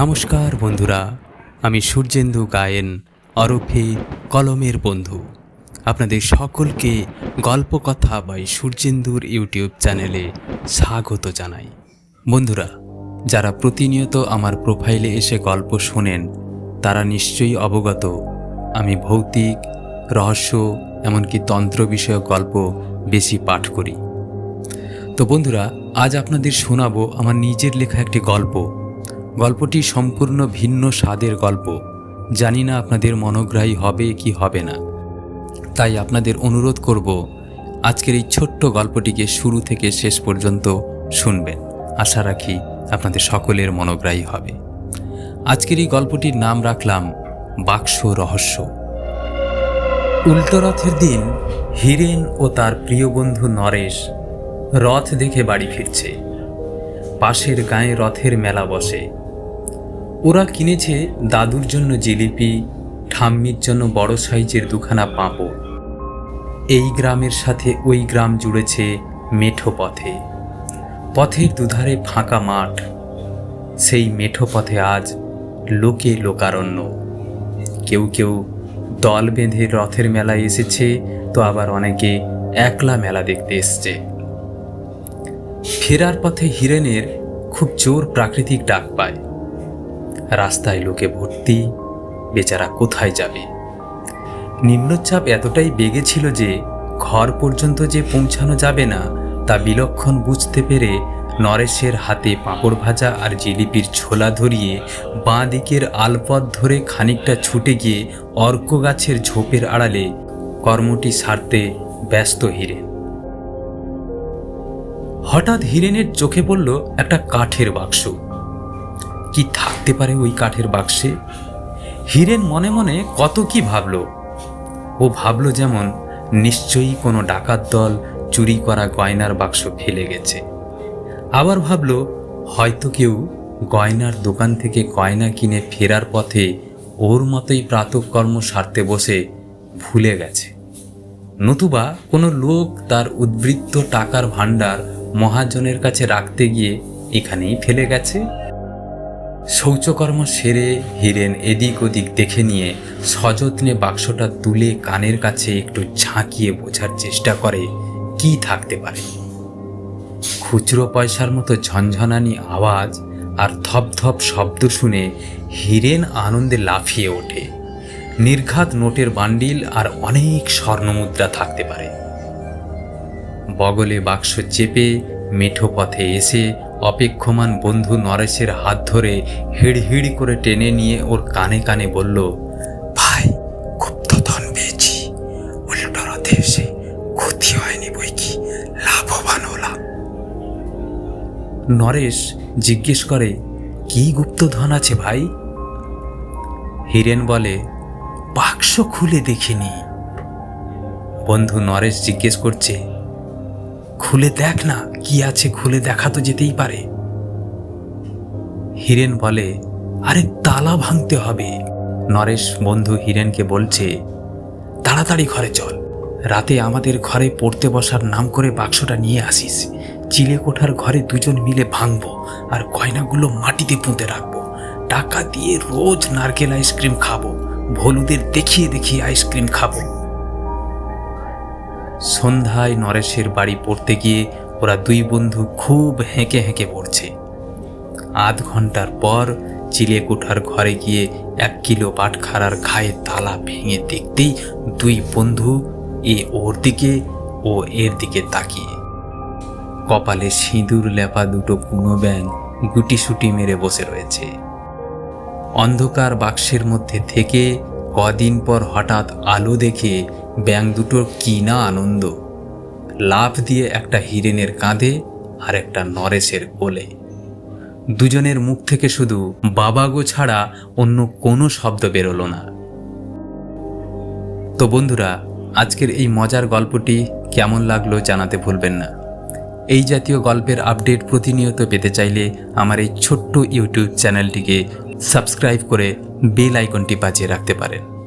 নমস্কার বন্ধুরা, আমি সূর্যেন্দু গায়েন অরফে কলমের বন্ধু। আপনাদের সকলকে গল্পকথা বাই সূর্যেন্দুর ইউটিউব চ্যানেলে স্বাগত জানাই। বন্ধুরা, যারা প্রতিনিয়ত আমার প্রোফাইলে এসে গল্প শোনেন, তারা নিশ্চয়ই অবগত, আমি ভৌতিক, রহস্য, এমনকি তন্ত্র বিষয়ক গল্প বেশি পাঠ করি। তো বন্ধুরা, আজ আপনাদের শোনাবো আমার নিজের লেখা একটি গল্প। গল্পটি সম্পূর্ণ ভিন্ন স্বাদের গল্প। জানি না আপনাদের মনোগ্রাহী হবে কি হবে না। তাই আপনাদের অনুরোধ করব, আজকের এই ছোট্ট গল্পটিকে শুরু থেকে শেষ পর্যন্ত শুনবেন। আশা রাখি আপনাদের সকলের মনোগ্রাহী হবে। আজকের এই গল্পটির নাম রাখলাম বাক্স রহস্য। উল্টোরথের দিন হীরেন ও তার প্রিয় বন্ধু নরেশ রথ দেখে বাড়ি ফিরছে। পাশের গায়ে রথের মেলা বসে। ওরা কিনেছে দাদুর জন্য জিলিপি, ঠাম্মির জন্য বড় সাইজের দুখানা পাঁপড়। এই গ্রামের সাথে ওই গ্রাম জুড়েছে মেঠো পথে। পথের দুধারে ফাঁকা মাঠ। সেই মেঠো পথে আজ লোকে লোকারণ্য। কেউ কেউ দল বেঁধে রথের মেলায় এসেছে, তো আবার অনেকে একলা মেলা দেখতে এসছে। ফেরার পথে হিরেনের খুব জোর প্রাকৃতিক ডাক পায়। রাস্তায় লোকে ভর্তি, বেচারা কোথায় যাবে? নিম্নচাপ এতটাই বেগে ছিল যে, ঘর পর্যন্ত যে পৌঁছানো যাবে না, তা বিলক্ষণ বুঝতে পেরে নরেশের হাতে পাঁপড় ভাজা আর জিলিপির ছোলা ধরিয়ে বাঁ দিকের আলপথ ধরে খানিকটা ছুটে গিয়ে অর্ক গাছের ঝোপের আড়ালে কর্মটি সারতে ব্যস্ত হিরেন হঠাৎ হিরেনের চোখে পড়ল একটা কাঠের বাক্স। কি থাকতে পারে ওই কাঠের বাক্সে? হিরেন মনে মনে কত কি ভাবল। ও ভাবল যেমন নিশ্চয়ই কোনো ডাকাত দল চুরি করা গয়নার বাক্স ফেলে গেছে। আবার ভাবল, হয়তো কেউ গয়নার দোকান থেকে গয়না কিনে ফেরার পথে ওর মতোই প্রাতকর্ম সারতে বসে ভুলে গেছে। নতুবা কোনো লোক তার উদ্বৃত্ত টাকার ভাণ্ডার মহাজনের কাছে রাখতে গিয়ে এখানেই ফেলে গেছে। শৌচকর্ম সেরে হিরেন এদিক ওদিক দেখে নিয়ে সযত্নে বাক্সটা তুলে কানের কাছে একটু ঝাঁকিয়ে বোঝার চেষ্টা করে, কি থাকতে পারে? খুচরো পয়সার মতো ঝনঝনানি আওয়াজ আর ধপধপ শব্দ শুনে হিরেন আনন্দে লাফিয়ে ওঠে। নির্ঘাত নোটের বান্ডিল আর অনেক স্বর্ণমুদ্রা থাকতে পারে। বগলে বাক্স চেপে, মেঠো পথে এসে অপেক্ষমান বন্ধু নরেশের হাত ধরে হিড়হিড়ি করে টেনে নিয়ে ওর কানে কানে বলল, ভাই, গুপ্তধন পেয়েছি। উল্টো রথে এসে ক্ষতি হয়নি বই কি? লাভবান হলাম। নরেশ জিজ্ঞেস করে, কি গুপ্তধন আছে ভাই? হিরেন বলে, বাক্স খুলে দেখিনি। বন্ধু নরেশ জিজ্ঞেস করছে খুলে দেখ না, কি আছে খুলে দেখা তো যেতেই পারে। হিরেন বলে, আরে তালা ভাঙতে হবে। নরেশ বন্ধু হিরেনকে বলছে, তাড়াতাড়ি ঘরে চল। রাতে আমাদের ঘরে পড়তে বসার নাম করে বাক্সটা নিয়ে আসিস। চিলে কোঠার ঘরে দুজন মিলে ভাঙবো আর গয়নাগুলো মাটিতে পুঁতে রাখব। টাকা দিয়ে রোজ নারকেল আইসক্রিম খাব, ভলুদের দেখিয়ে দেখিয়ে আইসক্রিম খাব। সন্ধ্যায় নরেশের বাড়ি পড়তে গিয়ে ওরা দুই বন্ধু খুব হেঁকে হেঁকে পড়ছে। আধ ঘণ্টার পর চিলে কোঠার ঘরে গিয়ে এক কিলো পাটখারার ঘায়ে তালা ভেঙে দেখতেই দুই বন্ধু এ ওর দিকে, ও এর দিকে তাকিয়ে। কপালে সিঁদুর লেপা দুটো কুনো ব্যাং গুটিসুটি মেরে বসে রয়েছে। অন্ধকার বাক্সের মধ্যে থেকে কদিন পর হঠাৎ আলো দেখে ব্যাং দুটোর কি না আনন্দ। লাফ দিয়ে একটা হিরেনের কাঁধে আর একটা নরেশের কোলে। দুজনের মুখ থেকে শুধু বাবাগো ছাড়া অন্য কোনো শব্দ বেরোলো না। তো বন্ধুরা, আজকের এই মজার গল্পটি কেমন লাগল জানাতে ভুলবেন না। এই জাতীয় গল্পের আপডেট প্রতিনিয়ত পেতে চাইলে আমার এই ছোট্ট ইউটিউব চ্যানেলটিকে সাবস্ক্রাইব করে বেল আইকনটি বাজিয়ে রাখতে পারেন।